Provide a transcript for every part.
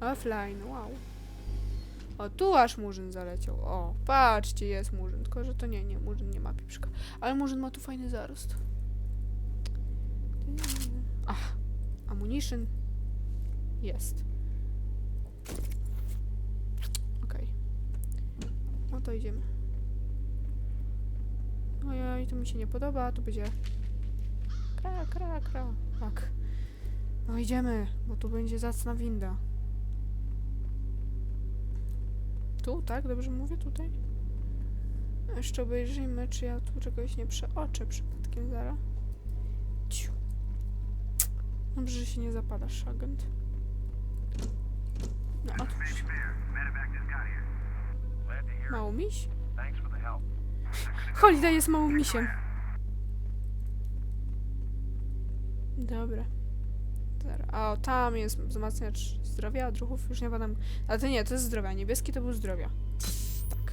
Offline, wow. O, tu aż Murzyn zaleciał. O, patrzcie, jest Murzyn. Tylko, że to nie, nie, Murzyn nie ma pieprzyka. Ale Murzyn ma tu fajny zarost. Ach, ammunition jest. Okej. No to idziemy. Ojej, to mi się nie podoba, to będzie... Kra, kra, kra. Tak. No idziemy, bo tu będzie zacna winda. Tu, tak? Dobrze mówię? Tutaj? Jeszcze obejrzyjmy, czy ja tu czegoś nie przeoczę przypadkiem zaraz. Ciu. Dobrze, że się nie zapadasz, agent. No, otwórz. Mało miś? Holiday jest małym misiem. Dobra. Zara- A tam jest wzmacniacz zdrowia, odruchów, już nie badam. Ale to nie, to jest zdrowia. Niebieski to był zdrowia. Tak.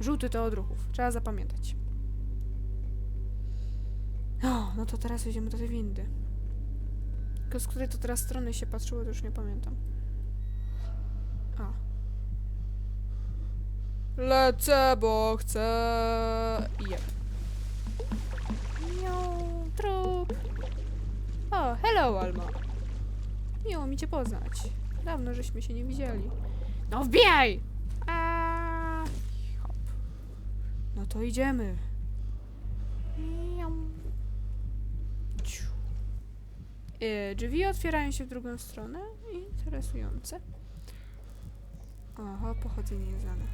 Żółty to odruchów. Trzeba zapamiętać. O, no to teraz idziemy do tej windy. Tylko z której to teraz strony się patrzyło, to już nie pamiętam. A. Lecę, bo chcę. Jeb. Hello, Alma. Miło mi cię poznać. Dawno żeśmy się nie widzieli. No wbijaj! Hop. No to idziemy. Y, drzwi otwierają się w drugą stronę. Interesujące. Oho, pochodzenie nieznane.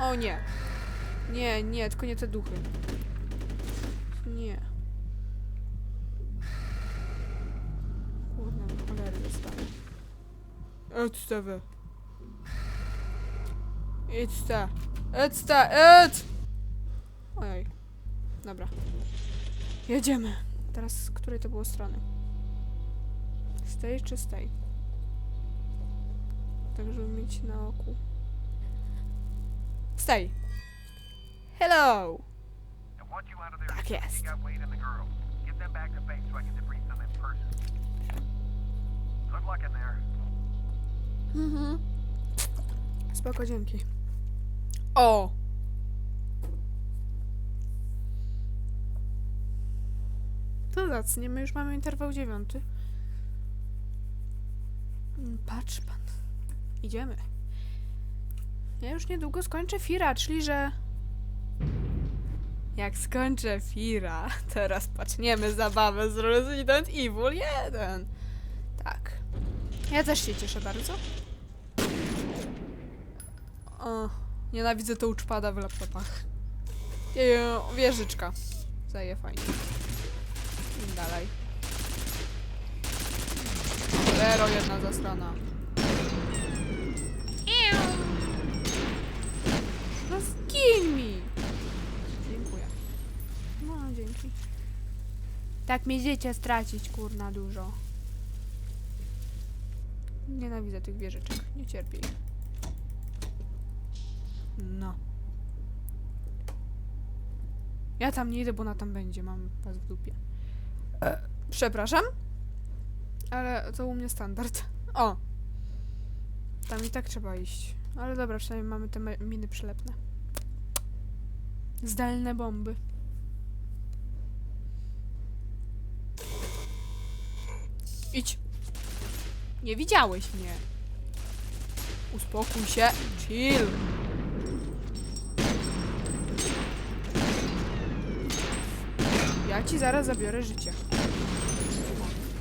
O nie. Nie, nie, tylko nie te duchy. Nie. No cholery dostanę. Odstawę. Idź ta. Idź ta, idź! Ojej. Dobra. Jedziemy. Teraz z której to było strony? Z tej czy z tej? Tak, żeby mieć na oku. Z tej. Hello! Tak jest. Mhm. Spoko, dzięki. O! To zacnie, my już mamy interwał dziewiąty. Mm, Patrz pan. Idziemy. Ja już niedługo skończę Fira, czyli że... Jak skończę Fira, teraz paczniemy zabawę z Resident Evil 1. Tak. Ja też się cieszę bardzo. O, nienawidzę to uczpada w laptopach. Jeju, wieżyczka. Zaje fajnie. Dalej. Zero jedna zastrana. No zgiń mi! Dzięki. Tak mi życie stracić, kurna, dużo. Nienawidzę tych wieżyczek. Nie cierpię ich. No. Ja tam nie idę, bo ona tam będzie. Mam was w dupie. Przepraszam? Ale to u mnie standard. O! Tam i tak trzeba iść. Ale dobra, przynajmniej mamy te miny przylepne. Zdalne bomby. Idź. Nie widziałeś mnie. Uspokój się. Chill. Ja ci zaraz zabiorę życie.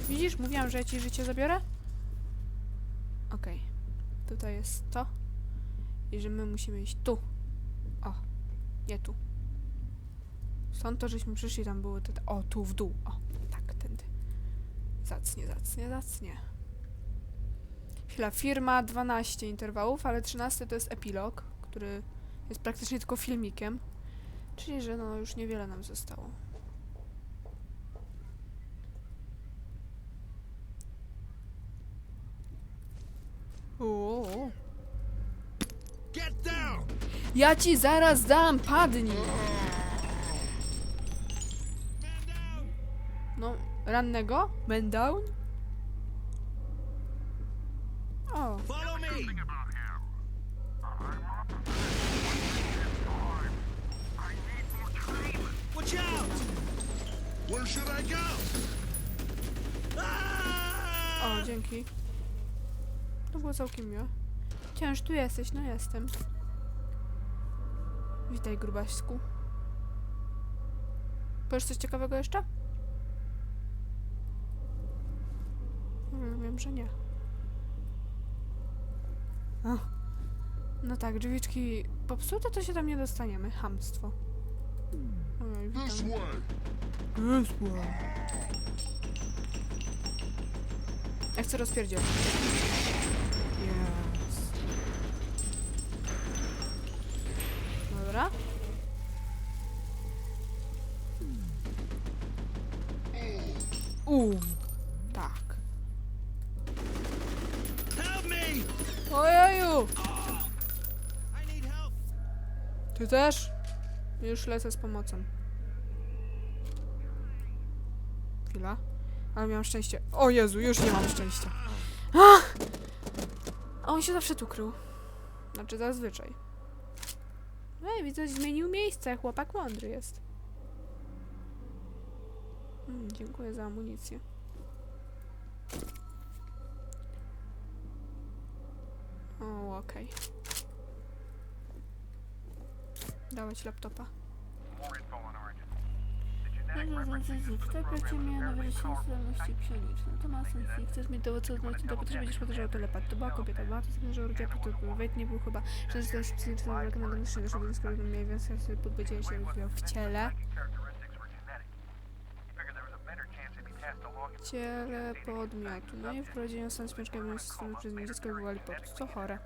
Widzisz, mówiłam, że ja ci życie zabiorę? Okej. Tutaj jest to. I że my musimy iść tu. O, nie tu. Stąd to, żeśmy przyszli, tam były te... O, tu w dół. O. Zacnie, zacnie, zacnie. Chwila, firma 12 interwałów, ale 13 to jest epilog, który jest praktycznie tylko filmikiem. Czyli, że no już niewiele nam zostało. Uuu. Get down! Ja ci zaraz dam, padnij! Rannego? Man down? O, go? Ah! o, dzięki. To było całkiem miłe. Cięż tu jesteś, no jestem. Witaj, grubaśku. Powiesz coś ciekawego jeszcze? Wiem, że nie. O. No tak, drzwiczki popsute, to się tam nie dostaniemy. Hamstwo. Ojej, witam. This way. This way. Ja chcę. Yes. Dobra. Uuu, Ty też? Już lecę z pomocą. Chwila. Ale miałam szczęście. O Jezu, już nie mam szczęścia. Ach! A on się zawsze tu krył. Znaczy zazwyczaj. Ej, widzę, zmienił miejsce. Chłopak mądry jest. Mm, dziękuję za amunicję. O, okej. Dawać laptopa. W tej projekcie miała nawyższone zdolności psioniczne. To ma sens. Jak chcesz mieć dowód co zdolności, to też będziesz podejrzewał telepat. To była kobieta. Była to że urodziła prototyp. Nie był chyba. Że zdolności psychiczne wylega na domyślnie, że blisko mniej więcej sobie podbycie się rozwijał w ciele. Ciele podmiotu. No i wprowadzeniu stan śmieszka w stworzony przez nie dziecko wywołali popis. Co chore.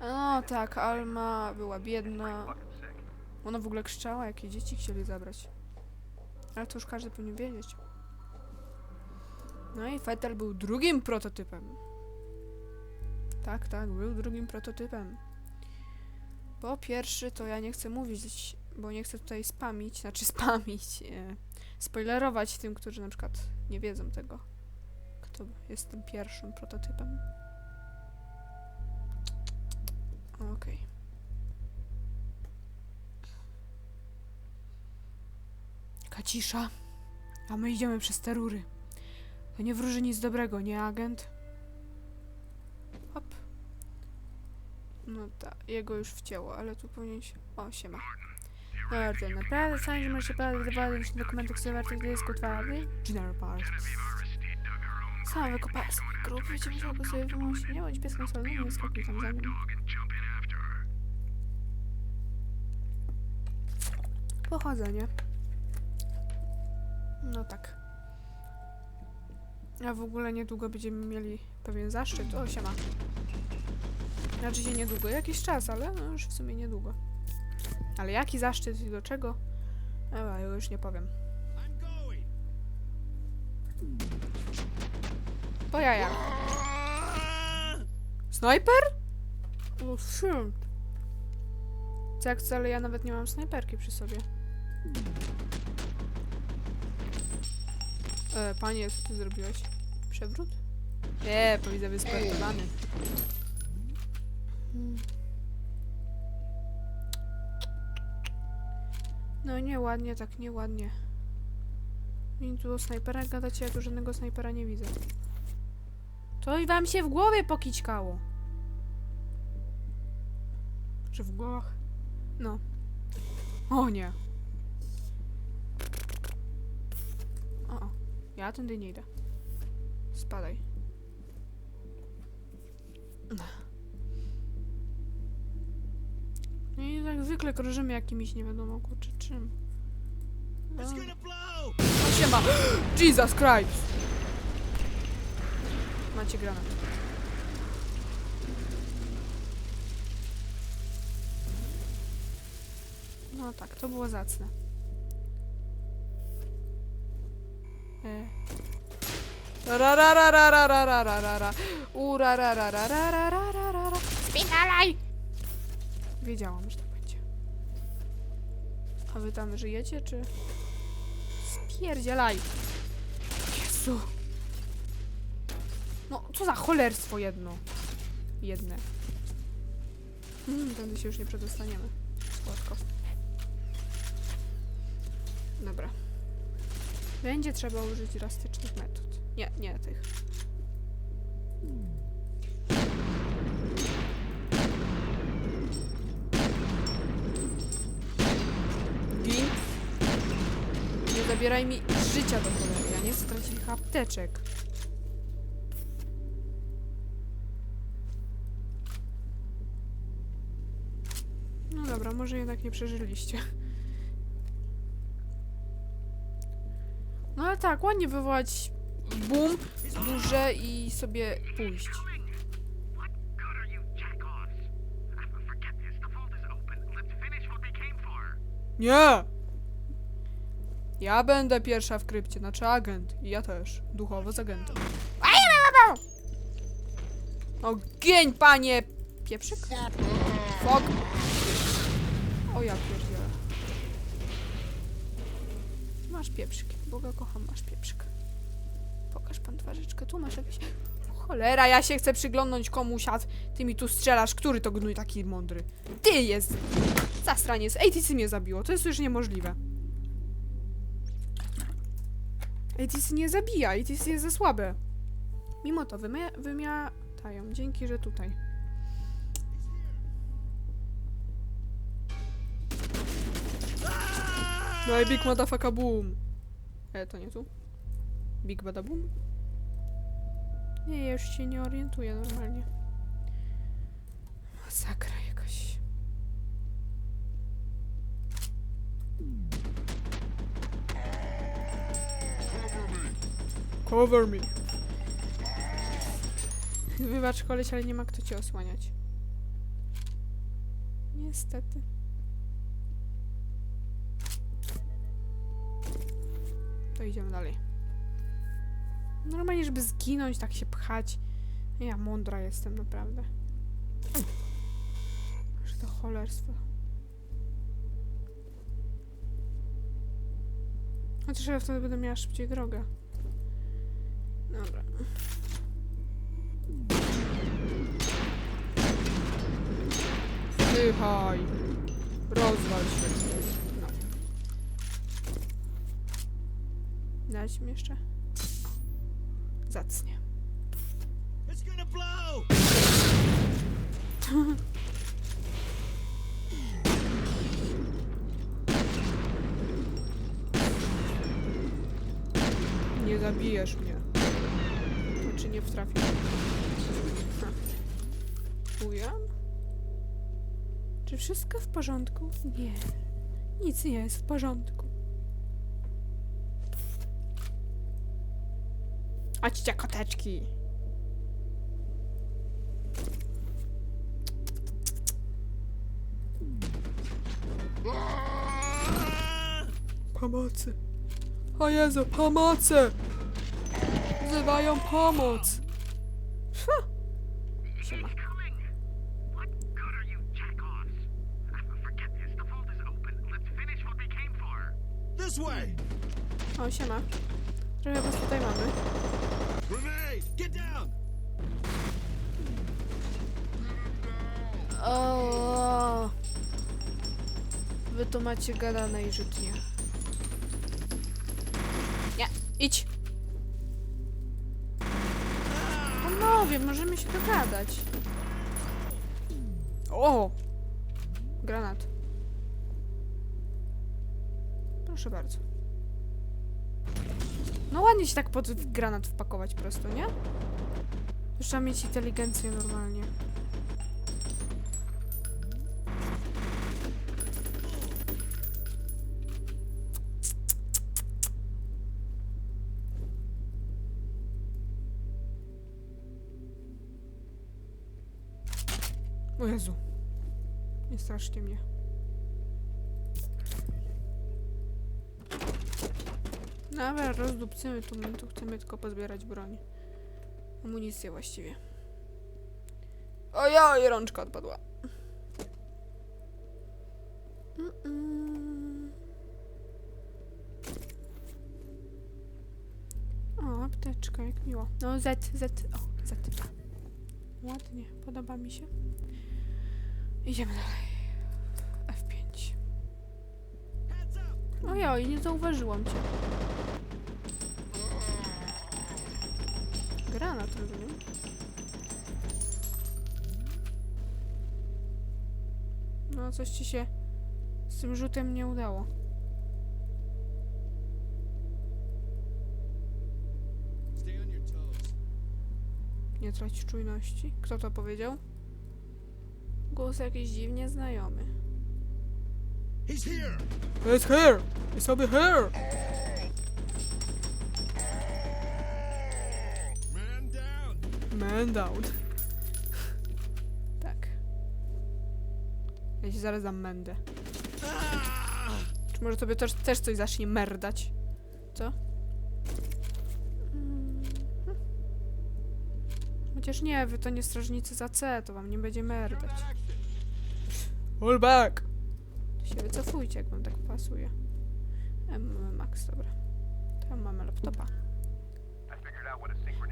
No tak, Alma była biedna. Ona w ogóle krzyczała, jakie dzieci chcieli zabrać. Ale to już każdy powinien wiedzieć. No i Fettel był drugim prototypem. Tak, tak, był drugim prototypem. Bo pierwszy to ja nie chcę mówić, bo nie chcę tutaj spamić, znaczy spamić, e, spoilerować tym, którzy na przykład nie wiedzą tego, kto jest tym pierwszym prototypem. Cisza. A my idziemy przez te rury. To nie wróży nic dobrego, nie agent? Hop. No tak, jego już wcięło, ale tu powinien się... O, siema. Martin, naprawdę sądzisz, że się wydawać dokumenty, które warto jest gotwawy? General Parts. Sam wykopała swój grób, wiecie, musiał go sobie wymusić. Nie bądź pieskiem solnym, nie skakuj tam za nim. Pochodzenie. No tak. A w ogóle niedługo będziemy mieli pewien zaszczyt. O, siema. Znaczy się niedługo, jakiś czas, ale no już w sumie niedługo. Ale jaki zaszczyt i do czego? Ewa, już nie powiem. Po jajach. Ah! Snajper? O, shit. Co jak wcale ja nawet nie mam snajperki przy sobie. E, panie, co ty zrobiłeś? Przewrót? Nie, bo widzę wystartowany. Hmm. No nieładnie, tak nieładnie. I tu o snajperach gadacie, ja tu żadnego snajpera nie widzę. To i wam się w głowie pokićkało. Że w głowach? No. O nie. O, o. ja tędy nie idę. Spadaj. No i jak zwykle krążymy jakimiś nie wiadomo kurczę czym. No. O, siema! Jesus Christ! Macie granat. No tak, to było zacne. Spinalaj! Wiedziałam, że tak będzie. A wy tam żyjecie, czy... Spierdzielaj! Jezu! No, co za cholerstwo jedno. Jedne. Hmm, tędy się już nie przedostaniemy. Słodko. Dobra. Będzie trzeba użyć drastycznych metod. Nie, nie tych. Gin. Nie zabieraj mi życia do cholery. Ja nie chcę tracić apteczek. No dobra, może jednak nie przeżyliście. No ale tak, ładnie wywołać boom, burzę i sobie pójść. Nie! Ja będę pierwsza w krypcie, znaczy agent. I ja też. Duchowo z agentem. Ogień, panie! Pieprzyk? Fok. O ja pierdzielę. Masz pieprzyk. Boga kocham, masz pieprzyk. Pokaż pan twarzyczkę. Tu masz jakieś... Cholera, ja się chcę przyglądnąć komuś, a ty mi tu strzelasz. Który to gnój taki mądry? Ty jest! Zastraniec. Ej, ty mnie zabiło. To jest już niemożliwe. ATC nie zabija, ATC jest za słabe. Mimo to wymia wymiatają. Dzięki, że tutaj. No i big motherfucker boom. E, to nie tu? Big bada boom? Nie, ja już się nie orientuję normalnie. Masakra jakaś. Cover me. Wybacz koleś, ale nie ma kto cię osłaniać. Niestety. Idziemy dalej. Normalnie, żeby zginąć, tak się pchać. Ja mądra jestem, naprawdę. Że to cholerstwo. Chociaż ja wtedy będę miała szybciej drogę. Dobra. Zdychaj. Rozwal się. Mi jeszcze? Zacnie. It's gonna blow! Nie zabijesz mnie. Znaczy nie wtrafisz. Ujam? Czy wszystko w porządku? Nie. Nic nie jest w porządku. Chodźcie koteczki. Pomocy. O Jezu, pomocy! Wzywają pomoc! Ha! Siema. O, siema. Trochę was tutaj mamy. O, Wy tu macie gadane i żytnie. Nie, idź! Panowie, możemy się dogadać. O! Granat. Proszę bardzo. No ładnie się tak pod granat wpakować prosto, nie? Już trzeba mieć inteligencję normalnie. O Jezu. Nie straszcie mnie. Dobra, rozdupcymy tu, my tu chcemy tylko pozbierać broń. Amunicję właściwie. Ojoj, rączka odpadła. Mm-mm. O, apteka. apteczka, jak miło. No Z, Z, o, Z. Ładnie, podoba mi się. Idziemy dalej. F5. Ojoj, nie zauważyłam cię. Granat, rozumiem. No, coś ci się z tym rzutem nie udało. Trać czujności. Kto to powiedział? Głos jakiś dziwnie znajomy. He's here. It's here! It's over here! Man down. Man down. tak. Ja ci zaraz dam mędę. Czy może tobie też, też coś zacznie merdać? Co? Chociaż nie, wy to nie strażnicy za C, to wam nie będzie merdać. All back! To się wycofujcie, jak wam tak pasuje. M Max, dobra. Tam mamy laptopa.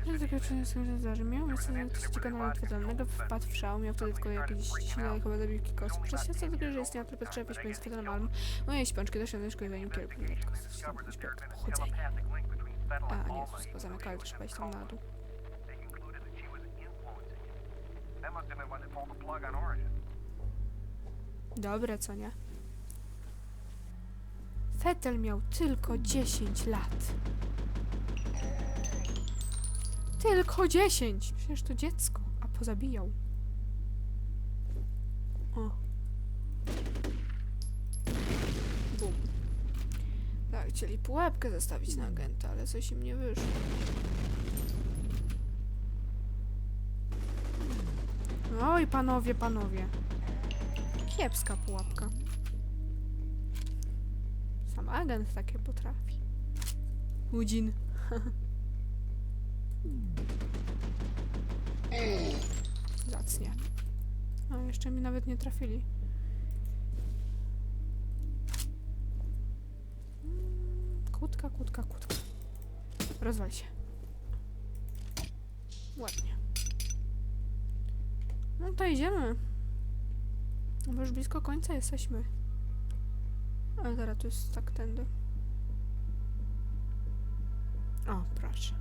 Ja takie przeniosłem zdarzy. Miał miejsce diagnostycznego nieodpowiedzialnego, wpadł w szał, miał wtedy tylko jakieś silne chyba zabiłki kości. Przez świadca tego, że istniała tylko potrzeba jakiejś pomiędzy fetalem alum. Moje śpiączki doszły do szkolenia kierunku. been a nie, Alma. wszystko zamykali, to trzeba iść tam na dół. Dobre, co nie? Fetel miał tylko 10 lat. Tylko 10! Przecież to dziecko, a pozabijał. O. Bum. Tak, chcieli pułapkę zastawić na agenta, ale coś im nie wyszło. Oj, panowie, panowie. Kiepska pułapka. Sam agent takie potrafi. Udzin. Zacnie. A jeszcze mi nawet nie trafili. Mm, Kłódka, kłódka, kłódka. Rozwal się. Ładnie. No to idziemy. Bo już blisko końca jesteśmy. Ale teraz tu jest tak tędy. O, proszę.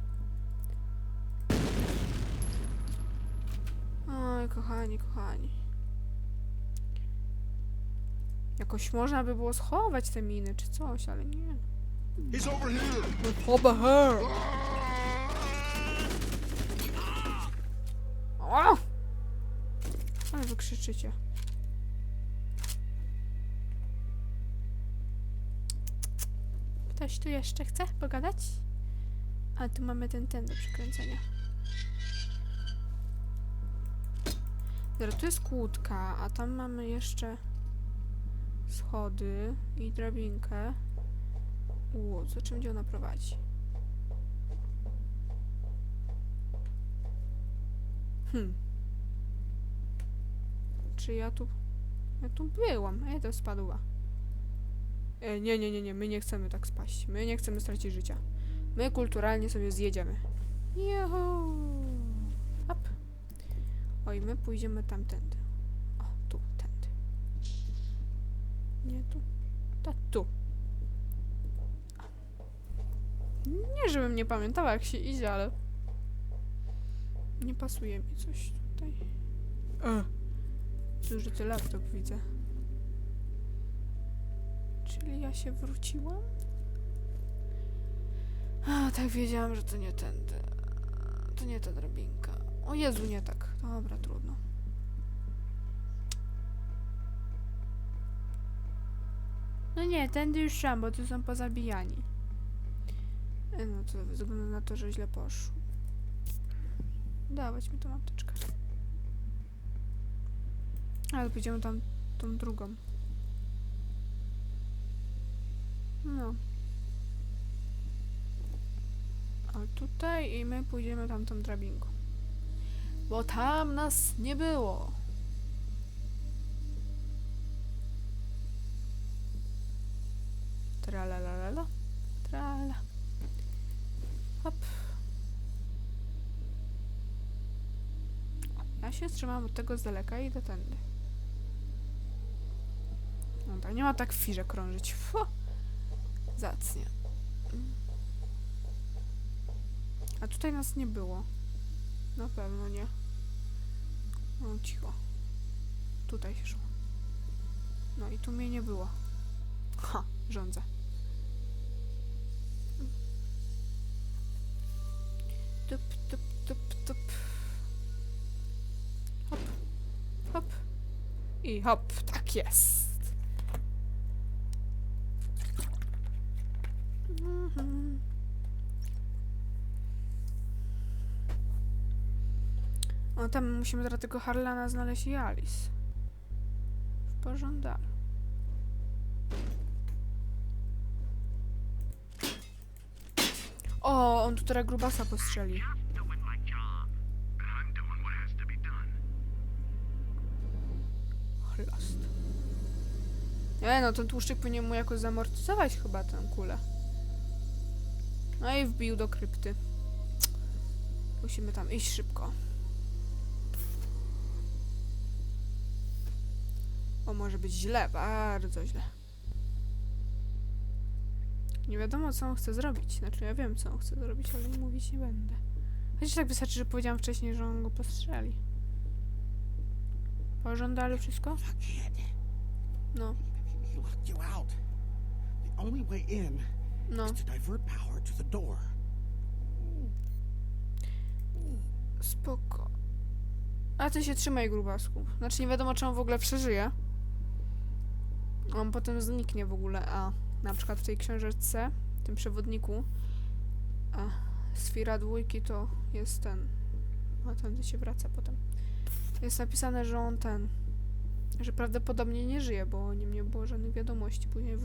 Oj, kochani, kochani. Jakoś można by było schować te miny czy coś, ale nie. He's over here. Over here! Wy krzyczycie. Ktoś tu jeszcze chce pogadać? A tu mamy ten ten do przykręcenia. Dobra, tu jest kłódka, a tam mamy jeszcze schody i drabinkę. Ło, co czym gdzie ona prowadzi? Hmm. Ja tu... Ja tu byłam, ja to spadła. E, nie, nie, nie, nie, my nie chcemy tak spaść. My nie chcemy stracić życia. My kulturalnie sobie zjedziemy. Juhu! Hop. Oj, my pójdziemy tamtędy. O, tu, tędy. Nie tu. Ta tu. Nie, żebym nie pamiętała, jak się idzie, ale... Nie pasuje mi coś tutaj. E. Zużyty laptop widzę. Czyli ja się wróciłam? A, tak wiedziałam, że to nie tędy. To nie ta drabinka. O Jezu, nie tak. Dobra, trudno. No nie, tędy już szłam, bo tu są pozabijani. E, No to wygląda na to, że źle poszło. Dawać mi tą apteczkę. Ale pójdziemy tam tą drugą. No. A tutaj i my pójdziemy tamtą drabinką. Bo tam nas nie było. Tralalala. Trala. Hop. Ja się trzymam od tego z daleka i idę tędy. No tak, nie ma tak firze krążyć. Zacnie. A tutaj nas nie było. Na pewno nie. No cicho. Tutaj się szło. No i tu mnie nie było. Ha, rządzę. Tup, tup, tup, tup. Hop, hop. I hop, tak jest. O, tam musimy teraz tylko Harlana znaleźć i Alice. W pożądaniu. O, on tu teraz grubasa postrzeli. Chlast. Nie no, ten tłuszczyk powinien mu jakoś zamortyzować chyba tę kulę. No i wbił do krypty. Musimy tam iść szybko. Może być źle, bardzo źle. Nie wiadomo, co on chce zrobić. Znaczy, ja wiem, co on chce zrobić, ale mówić nie będę. Chociaż tak wystarczy, że powiedziałam wcześniej, że on go postrzeli. Pożądali wszystko? No, no. Spoko. A ty się trzymaj, grubasku. Znaczy nie wiadomo, czy on w ogóle przeżyje. On potem zniknie w ogóle, a na przykład w tej książeczce, w tym przewodniku, a Sfira dwójki to jest ten. A tędy się wraca potem. Jest napisane, że on ten. Że prawdopodobnie nie żyje, bo o nim nie było żadnych wiadomości. Później w